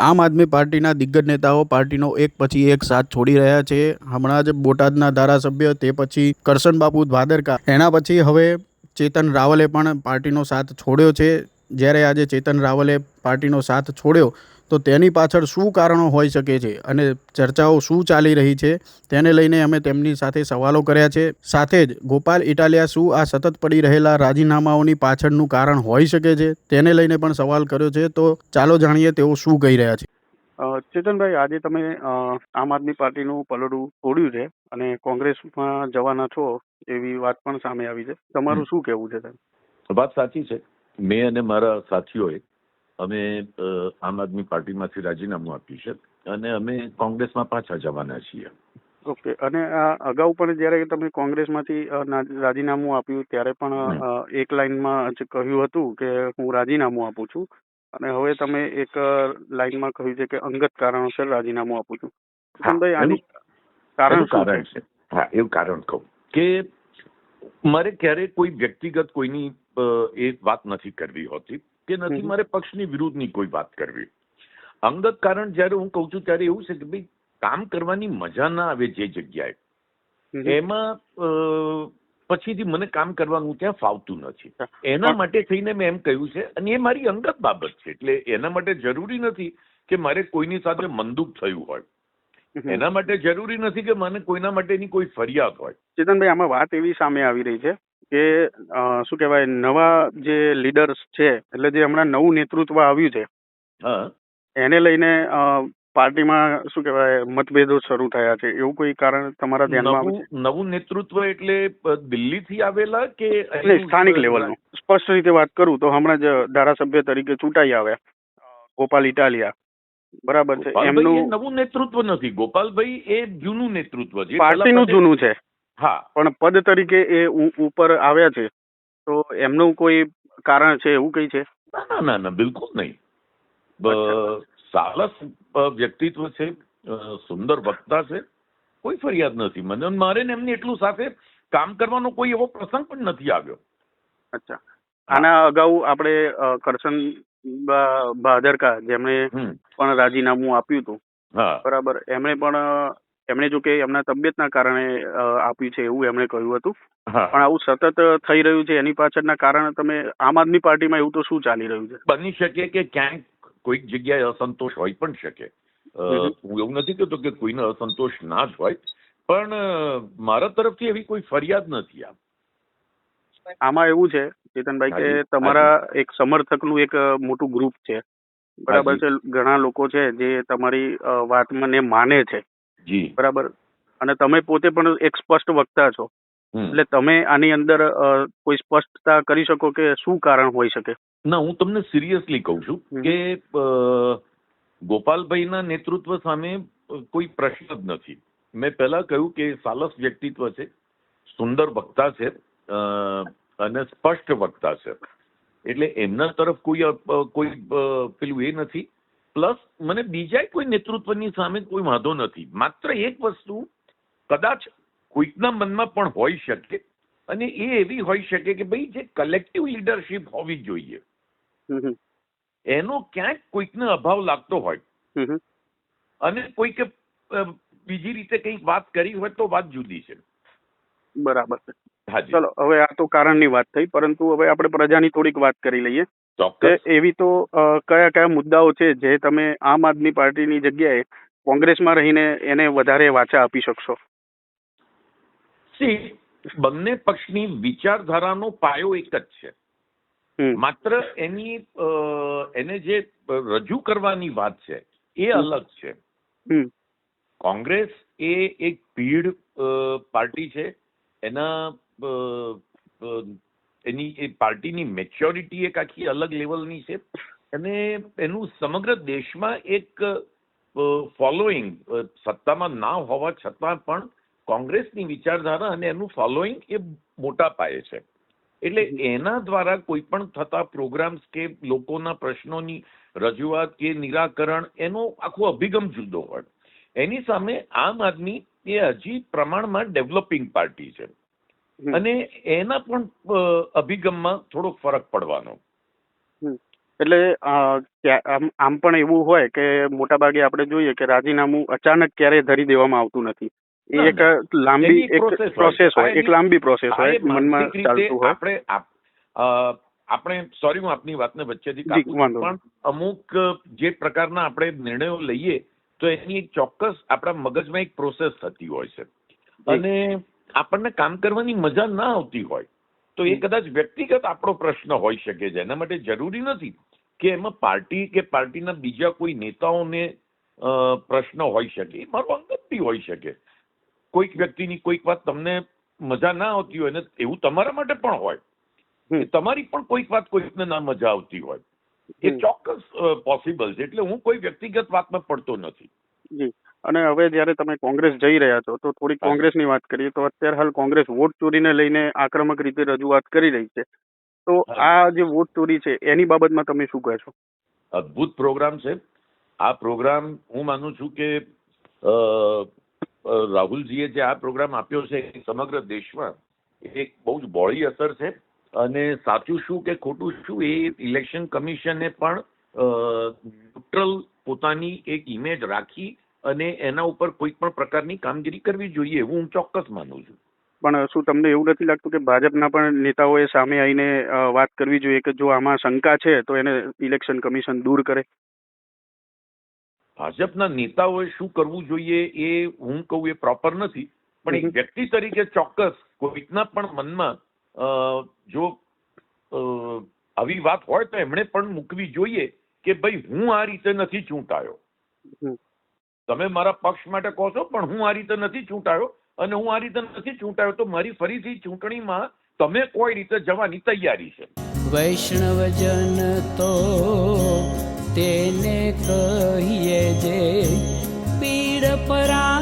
આમ આદમી પાર્ટીના દિગ્ગજ નેતાઓ પાર્ટીનો એક પછી એક સાથ છોડી રહ્યા છે. હમણાં જ બોટાદના ધારાસભ્ય તે પછી કરશનબાપુ ભાદરકા એના પછી હવે ચેતન રાવલે પણ પાર્ટીનો સાથ છોડ્યો છે. જ્યારે આજે ચેતન રાવલે પાર્ટીનો સાથ છોડ્યો તો તેની પાછળ શું કારણો હોઈ શકે છે અને ચર્ચાઓ શું ચાલી રહી છે તેને લઈને અમે તેમની સાથે સવાલો કર્યા છે. સાથે જ ગોપાલ ઇટાલિયા શું આ સતત પડી રહેલા રાજીનામાઓની પાછળનું કારણ હોઈ શકે છે તેને લઈને પણ સવાલ કર્યો છે. તો ચાલો જાણીએ તેઓ શું કહી રહ્યા છે. ચેતનભાઈ આજે તમે આમ આદમી પાર્ટીનું પલડું તોડ્યું છે અને કોંગ્રેસમાં જવાના છો એવી વાત પણ સામે આવી છે. તમારું શું કહેવું છે સાહેબ વાત સાચી છે. મેં અને મારા સાથીઓએ અમે આમ આદમી પાર્ટીમાંથી રાજીનામું આપ્યું છે અને અમે કોંગ્રેસમાં પાછા જવાના છીએ. ઓકે અને આ અગાઉ પણ જ્યારે તમે કોંગ્રેસમાંથી રાજીનામું આપ્યું ત્યારે પણ એક લાઇનમાં જ કહ્યું હતું કે હું રાજીનામું આપું છું. અને હવે તમે એક લાઈનમાં લાઇનમાં કહ્યું છે કે અંગત કારણોસર રાજીનામું આપું છું. ભાઈ આની કારણ કારણ છે? છે? હા એવું કારણ કહું કે મારે ક્યારેય કોઈ વ્યક્તિગત કોઈની એ વાત નથી કરવી હોતી. કે નથી મારે પક્ષની વિરુદ્ધની કોઈ વાત કરવી. અંગત કારણ જ્યારે હું કહું છું ત્યારે એવું છે કે ભાઈ કામ કરવાની મજા ના આવે જે જગ્યાએ. એમાં પછીથી મને કામ કરવાનું ત્યાં ફાવતું નથી. એના માટે થઈને મેં એમ કહ્યું છે અને એ મારી અંગત બાબત છે એટલે એના માટે જરૂરી નથી કે મારે કોઈની સાથે મંદુક થયું હોય. એના માટે જરૂરી નથી કે મને કોઈના માટેની કોઈ ફરિયાદ હોય. ચેતનભાઈ આમાં વાત એવી સામે આવી રહી છે કે શું કહેવાય નવા જે લીડર્સ છે એટલે જે હમણાં નવું નેતૃત્વ આવ્યું છે એને લઈને પાર્ટીમાં શું કહેવાય મતભેદો શરૂ થયા છે. એવું કોઈ કારણ તમારા ધ્યાનમાં આવે નવું છે? નવું નેતૃત્વ એટલે દિલ્હીથી આવેલા કે એટલે સ્થાનિક લેવલનું સ્પષ્ટ રીતે વાત કરું તો હમણાં જ ધારાસભ્ય તરીકે ચૂંટાઈ આવ્યા ગોપાલ ઇટાલિયા. બરાબર છે. એમનું નવું નેતૃત્વ નથી. ગોપાલભાઈ એ જૂનું નેતૃત્વ છે. પાર્ટીનું જૂનું છે. હા પણ પદ તરીકે એ ઉપર આવ્યા છે તો એમનું કોઈ કારણ છે એવું કઈ છે? ના ના ના બિલકુલ નહીં. સાલસ વ્યક્તિત્વ છે સુંદર વક્તા છે કોઈ ફરિયાદ નથી. મને મારે ને એમની એટલું સાથે કામ કરવાનો કોઈ એવો પ્રસંગ પણ નથી આવ્યો. અચ્છા. આના અગાઉ આપણે કરશન ભાદરકા જેમણે પણ રાજીનામું આપ્યું હતું. બરાબર. એમણે પણ એમણે જો કે એમના તબિયતના કારણે આપ્યું છે એવું એમણે કહ્યું હતું. પણ આવું સતત થઈ રહ્યું છે એની પાછળના કારણે તમે આમ આદમી પાર્ટીમાં એવું તો શું ચાલી રહ્યું છે? બની શકે કે ક્યાંક કોઈક જગ્યાએ અસંતોષ હોય પણ શકે. હું એવું નથી કહેતો કે કોઈને અસંતોષ ના જ હોય પણ મારા તરફથી એવી કોઈ ફરિયાદ નથી આ આમાં એવું છે ચેતનભાઈ કે તમારા એક સમર્થકનું એક મોટું ગ્રુપ છે. બરાબર છે ઘણા લોકો છે જે તમારી વાતમાં વાતને માને છે. જી. બરાબર? અને તમે પોતે પણ એક સ્પષ્ટ વક્તા છો. એટલે તમે આની અંદર કોઈ સ્પષ્ટતા કરી શકો કે શું કારણ હોઈ શકે? ના હું તમને સિરિયસલી કહું છું કે ગોપાલભાઈના નેતૃત્વ સામે કોઈ પ્રશ્ન જ નથી. મેં પહેલા કહ્યું કે સાલસ વ્યક્તિત્વ છે સુંદર વક્તા છે અને સ્પષ્ટ વક્તા છે. એટલે એમના તરફ કોઈ કોઈ પેલું એ નથી પ્લસ મને બીજા કોઈ નેતૃત્વની સામે કોઈ વાંધો નથી. માત્ર એક વસ્તુ કદાચ કોઈકના મનમાં પણ હોઈ શકે અને એ એવી હોઈ શકે કે ભાઈ જે કલેક્ટિવ લીડરશિપ હોવી જોઈએ. એનો ક્યાંક કોઈકને અભાવ લાગતો હોય. અને કોઈકે બીજી રીતે કંઈક વાત કરી હોય તો વાત જુદી છે. બરાબર ચલો હવે આ તો કારણની વાત થઈ પરંતુ હવે આપણે પ્રજાની થોડીક વાત કરી લઈએ. ચોક્કસ. એવી તો કયા કયા મુદ્દાઓ છે જે તમે આમ આદમી પાર્ટીની જગ્યાએ કોંગ્રેસમાં રહીને એને વધારે વાચા આપી શકશો? સી બંને પક્ષની વિચારધારાનો પાયો એક જ છે. માત્ર એની એને જે રજૂ કરવાની વાત છે એ અલગ છે. કોંગ્રેસ એ એક ભીડ પાર્ટી છે. એના એની એ પાર્ટીની મેચ્યોરિટી એક આખી અલગ લેવલની છે. અને એનું સમગ્ર દેશમાં એક ફોલોઈંગ સત્તામાં ના હોવા છતાં પણ કોંગ્રેસની વિચારધારા અને એનું ફોલોઈંગ એ મોટા પાયે છે. એટલે એના દ્વારા કોઈ પણ થતા પ્રોગ્રામ્સ કે લોકોના પ્રશ્નોની રજૂઆત કે નિરાકરણ એનો આખો અભિગમ જુદો હોય. એની સામે આમ આદમી એ હજી પ્રમાણમાં ડેવલપિંગ પાર્ટી છે. અને એના પણ અભિગમમાં થોડો ફરક પડવાનો. એટલે આમ પણ એવું હોય કે મોટા ભાગે આપણે જોઈએ કે રાજીનામું અચાનક ક્યારેય ધરી દેવામાં આવતું નથી. એ એક લાંબી એક પ્રોસેસ હોય. એક લાંબી પ્રોસેસ હોય. મનમાં ચાલતું હોય. આપણે આપણે સોરી હું આપની વાતને વચ્ચેથી કાપું. પણ અમુક જે પ્રકારના આપણે નિર્ણયો લઈએ તો એની એક ચોક્કસ આપણા મગજમાં એક પ્રોસેસ થતી હોય છે. અને આપણને કામ કરવાની મજા ના આવતી હોય તો એ કદાચ વ્યક્તિગત આપણો પ્રશ્ન હોઈ શકે છે. એના માટે જરૂરી નથી કે એમાં પાર્ટી કે પાર્ટીના બીજા કોઈ નેતાઓને પ્રશ્ન હોઈ શકે. મારો અંગત બી હોઈ શકે. કોઈક વ્યક્તિની કોઈક વાત તમને મજા ના આવતી હોય ને એવું તમારા માટે પણ હોય. કે તમારી પણ કોઈક વાત કોઈકને ના મજા આવતી હોય. એ ચોક્કસ પોસિબલ છે. એટલે હું કોઈ વ્યક્તિગત વાતમાં પડતો નથી. અને હવે જયારે તમે કોંગ્રેસ જઈ રહ્યા છો તો થોડી કોંગ્રેસની વાત કરીએ તો અત્યારે હાલ કોંગ્રેસ વોટ ચોરીને લઈને આક્રમક રીતે રજૂઆત કરી રહી છે. તો આ જે વોટ ચોરી છે એની બાબતમાં તમે શું કહેશો અદ્ભુત પ્રોગ્રામ છે. આ પ્રોગ્રામ હું માનું છું કે રાહુલજીએ જે આ પ્રોગ્રામ આપ્યો છે એ સમગ્ર દેશમાં એક બહુ જ બોળી અસર છે. અને સાચું શું કે ખોટું શું એ ઇલેક્શન કમિશને પણ ન્યુટ્રલ પોતાની એક ઇમેજ રાખી અને એના ઉપર કોઈ પણ પ્રકારની કામગીરી કરવી જોઈએ એવું હું ચોક્કસ માનું છું. પણ શું તમને એવું નથી લાગતું કે ભાજપના પણ નેતાઓએ સામે આવીને વાત કરવી જોઈએ કે જો આમાં શંકા છે તો એને ઇલેક્શન કમિશન દૂર કરે? ભાજપના નેતાઓએ શું કરવું જોઈએ એ હું કહું એ પ્રોપર નથી પણ એક વ્યક્તિ તરીકે ચોક્કસ કોઈકના પણ મનમાં જો આવી વાત હોય તો એમણે પણ મૂકવી જોઈએ કે ભાઈ હું આ રીતે નથી ચૂંટાયો. તમે મારા પક્ષ માટે કહો છો, પણ હું આ રીતે નથી ચૂંટાયો, અને હું આ રીતે નથી ચૂંટાયો, તો મારી ફરીથી ચૂંટણીમાં તમે કોઈ રીતે જવાની તૈયારી છે? વૈષ્ણવજન તો તેને કહીએ જે પીડ પરા